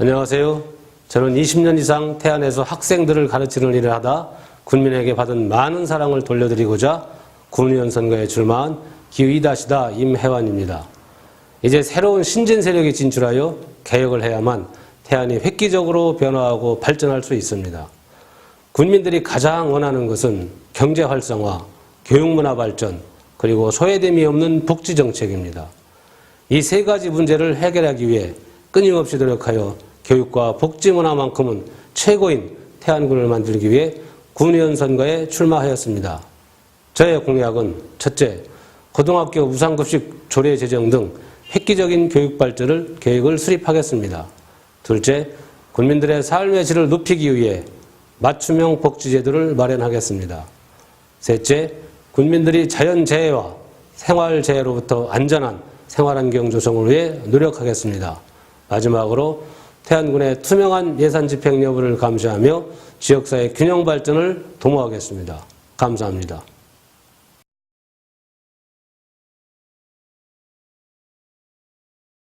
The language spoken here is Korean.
안녕하세요. 저는 20년 이상 태안에서 학생들을 가르치는 일을 하다 군민에게 받은 많은 사랑을 돌려드리고자 군의원 선거에 출마한 기의다시다 임혜환입니다. 이제 새로운 신진 세력이 진출하여 개혁을 해야만 태안이 획기적으로 변화하고 발전할 수 있습니다. 군민들이 가장 원하는 것은 경제 활성화, 교육 문화 발전, 그리고 소외됨이 없는 복지 정책입니다. 이 세 가지 문제를 해결하기 위해 끊임없이 노력하여 교육과 복지 문화만큼은 최고인 태안군을 만들기 위해 군의원 선거에 출마하였습니다. 저의 공약은 첫째, 고등학교 무상급식 조례 제정 등 획기적인 교육 발전을 계획을 수립하겠습니다. 둘째, 국민들의 삶의 질을 높이기 위해 맞춤형 복지제도를 마련하겠습니다. 셋째, 국민들이 자연재해와 생활재해로부터 안전한 생활환경 조성을 위해 노력하겠습니다. 마지막으로 태안군의 투명한 예산 집행 여부를 감시하며 지역사회 균형 발전을 도모하겠습니다. 감사합니다.